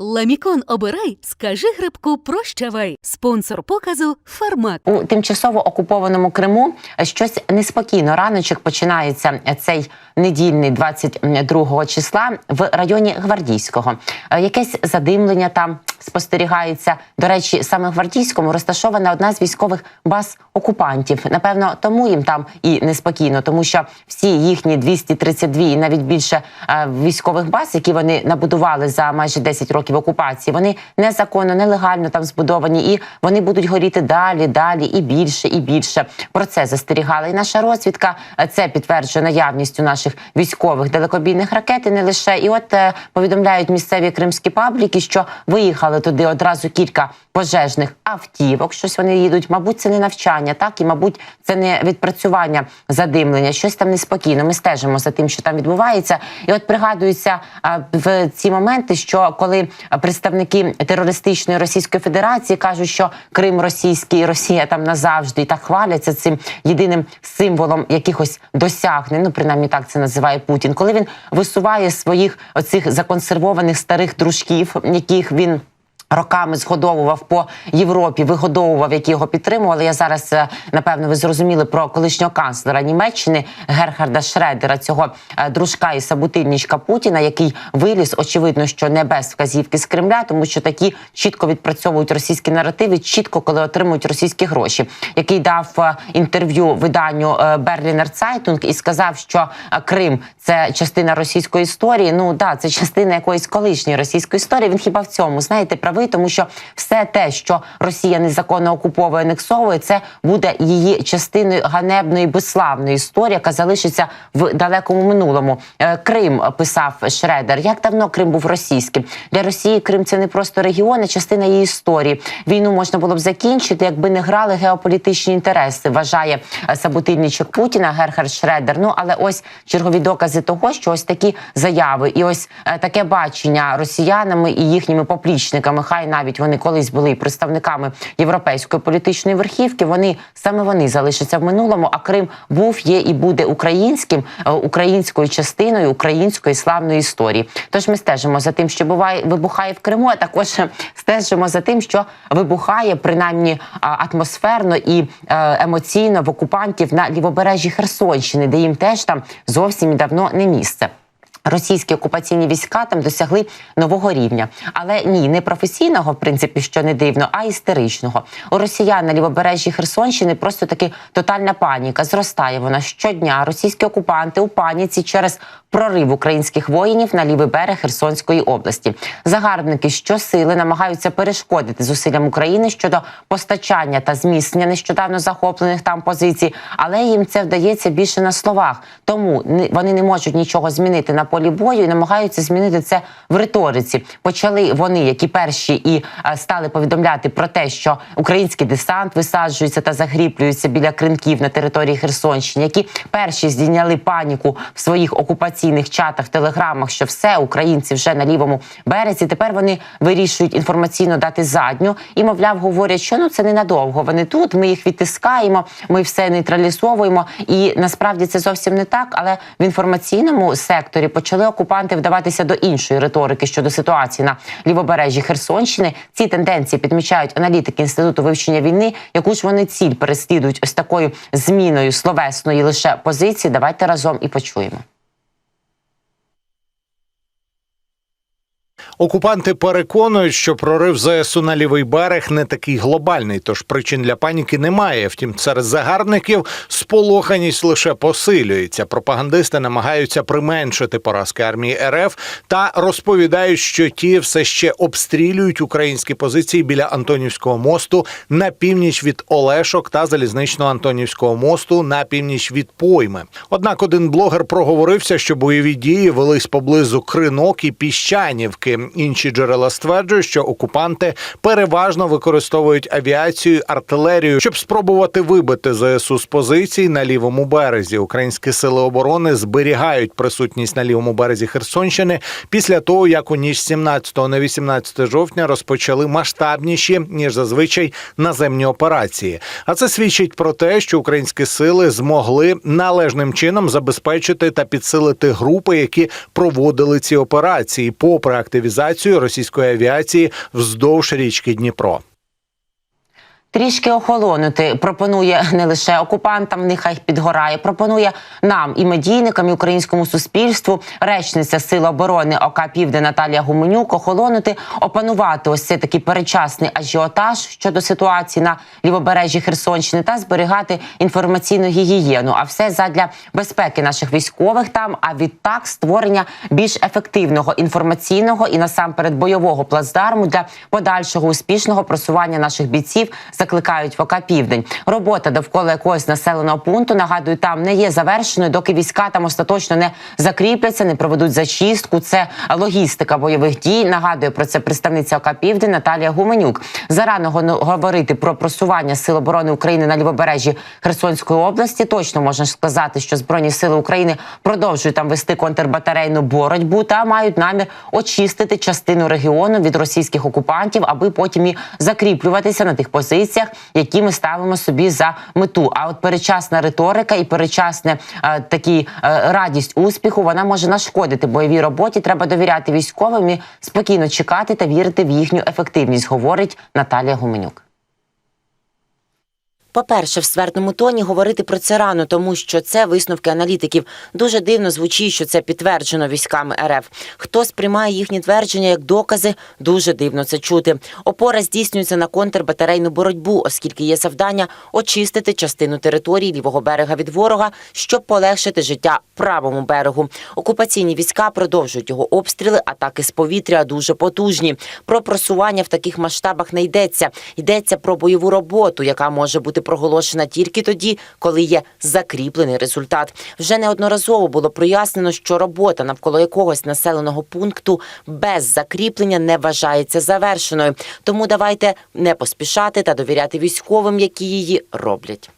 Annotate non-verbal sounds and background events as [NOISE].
Ламікон обирай, скажи грибку прощавай. Спонсор показу Фармак. у тимчасово окупованому Криму щось неспокійно. Раночок починається цей недільний 22 числа в районі Гвардійського. Е, Якесь задимлення там спостерігається. До речі, саме в Гвардійському розташована одна з військових баз окупантів. Напевно, тому їм там і неспокійно, тому що всі їхні 232 і навіть більше е, військових баз, які вони набудували за майже 10 років окупації, вони незаконно, нелегально там збудовані, і вони будуть горіти далі, далі і більше, і більше. Про це застерігала і наша розвідка. Це підтверджує наявність у наших військових далекобійних ракет. І не лише і от е, повідомляють місцеві кримські пабліки, що виїхали туди одразу кілька пожежних автівок. Щось вони їдуть. Мабуть, це не навчання, так і мабуть, це не відпрацювання задимлення. Щось там неспокійно. Ми стежимо за тим, що там відбувається. І от пригадується а, в ці моменти, що коли представники терористичної Російської Федерації кажуть, що Крим російський, Росія там назавжди і так хваляться цим єдиним символом якихось досягнень. Ну принаймні так це називає Путін. Коли він висуває своїх оцих законсервованих старих дружків, яких він. Роками згодовував по Європі, вигодовував, які його підтримували. Я зараз е, напевно ви зрозуміли про колишнього канцлера Німеччини Герхарда Шредера, цього е, дружка і сабутильничка Путіна, який виліз, очевидно, що не без вказівки з Кремля, тому що такі чітко відпрацьовують російські наративи, чітко коли отримують російські гроші. Який дав е, інтерв'ю виданню Берлінер Цайтунг і сказав, що Крим це частина російської історії. Ну да, це частина якоїсь колишньої російської історії. Він хіба в цьому знаєте правий, тому що все те, що Росія незаконно окуповує, анексовує, це буде її частиною ганебної безславної історії, яка залишиться в далекому минулому. Е, Крим писав Шредер. Як давно Крим був російським для Росії? Крим це не просто регіон, а частина її історії. Війну можна було б закінчити, якби не грали геополітичні інтереси. Вважає е, сабутильничок Путіна Герхард Шредер. Ну але ось чергові докази того, що ось такі заяви, і ось е, таке бачення росіянами і їхніми поплічниками. Хай навіть вони колись були представниками європейської політичної верхівки. Вони саме вони залишаться в минулому. А Крим був, є і буде українським, е, українською частиною української славної історії. Тож ми стежимо за тим, що буває вибухає в Криму. А також [LAUGHS] стежимо за тим, що вибухає принаймні атмосферно і е, емоційно в окупантів на лівобережжі Херсонщини, де їм теж там зовсім давно не місце. Російські окупаційні війська там досягли нового рівня, але ні, не професійного, в принципі, що не дивно, а істеричного. У росіян на лівобережжі Херсонщини просто таки тотальна паніка. Зростає вона щодня. Російські окупанти у паніці через прорив українських воїнів на лівий берег Херсонської області. Загарбники щосили намагаються перешкодити зусиллям України щодо постачання та зміцнення нещодавно захоплених там позицій, але їм це вдається більше на словах. Тому вони не можуть нічого змінити на полі бою і намагаються змінити це в риториці. Почали вони, які перші і е, стали повідомляти про те, що український десант висаджується та загріплюється біля кринків на території Херсонщини, які перші здійняли паніку в своїх окупаційних чатах, телеграмах, що все українці вже на лівому березі. Тепер вони вирішують інформаційно дати задню і, мовляв, говорять, що ну це ненадовго. Вони тут, ми їх відтискаємо, ми все нейтралізовуємо. І насправді це зовсім не так. Але в інформаційному секторі почали окупанти вдаватися до іншої риторики щодо ситуації на лівобережжі Херсонщини. Ці тенденції підмічають аналітики інституту вивчення війни. Яку ж вони ціль переслідують ось такою зміною словесної лише позиції? Давайте разом і почуємо. Окупанти переконують, що прорив ЗСУ на лівий берег не такий глобальний, тож причин для паніки немає. Втім, серед загарбників сполоханість лише посилюється. Пропагандисти намагаються применшити поразки армії РФ та розповідають, що ті все ще обстрілюють українські позиції біля Антонівського мосту на північ від Олешок та залізничного Антонівського мосту на північ від Пойми. Однак один блогер проговорився, що бойові дії велись поблизу Кринок і Піщанівки. Інші джерела стверджують, що окупанти переважно використовують авіацію, артилерію, щоб спробувати вибити ЗСУ з позицій на лівому березі. Українські сили оборони зберігають присутність на лівому березі Херсонщини після того, як у ніч з 17 на 18 жовтня розпочали масштабніші ніж зазвичай наземні операції. А це свідчить про те, що українські сили змогли належним чином забезпечити та підсилити групи, які проводили ці операції, попри активізацію мобілізацію російської авіації вздовж річки Дніпро. Трішки охолонути пропонує не лише окупантам, нехай підгорає. Пропонує нам і медійникам, і українському суспільству речниця Сил оборони ОК Південь Наталія Гуменюк охолонути, опанувати ось цей такий перечасний ажіотаж щодо ситуації на лівобережжі Херсонщини та зберігати інформаційну гігієну. А все задля безпеки наших військових там. А відтак створення більш ефективного інформаційного і насамперед бойового плацдарму для подальшого успішного просування наших бійців закликають в ОК Південь. Робота довкола якогось населеного пункту нагадую, там не є завершеною, доки війська там остаточно не закріпляться, не проведуть зачистку. Це логістика бойових дій. Нагадує про це представниця ОК Південь Наталія Гуменюк. Зарано говорити про просування сил оборони України на лівобережжі Херсонської області. Точно можна сказати, що збройні сили України продовжують там вести контрбатарейну боротьбу та мають намір очистити частину регіону від російських окупантів, аби потім і закріплюватися на тих позиціях, які ми ставимо собі за мету. А от перечасна риторика і перечасне е, такі е, радість успіху вона може нашкодити бойовій роботі. Треба довіряти військовим і спокійно чекати та вірити в їхню ефективність, говорить Наталія Гуменюк. По-перше, в ствердному тоні говорити про це рано, тому що це висновки аналітиків. Дуже дивно звучить, що це підтверджено військами РФ. Хто сприймає їхні твердження як докази, дуже дивно це чути. Опора здійснюється на контрбатарейну боротьбу, оскільки є завдання очистити частину території лівого берега від ворога, щоб полегшити життя правому берегу. Окупаційні війська продовжують його обстріли, атаки з повітря дуже потужні. Про просування в таких масштабах не йдеться. Йдеться про бойову роботу, яка може бути проголошена тільки тоді, коли є закріплений результат. Вже неодноразово було прояснено, що робота навколо якогось населеного пункту без закріплення не вважається завершеною. Тому давайте не поспішати та довіряти військовим, які її роблять.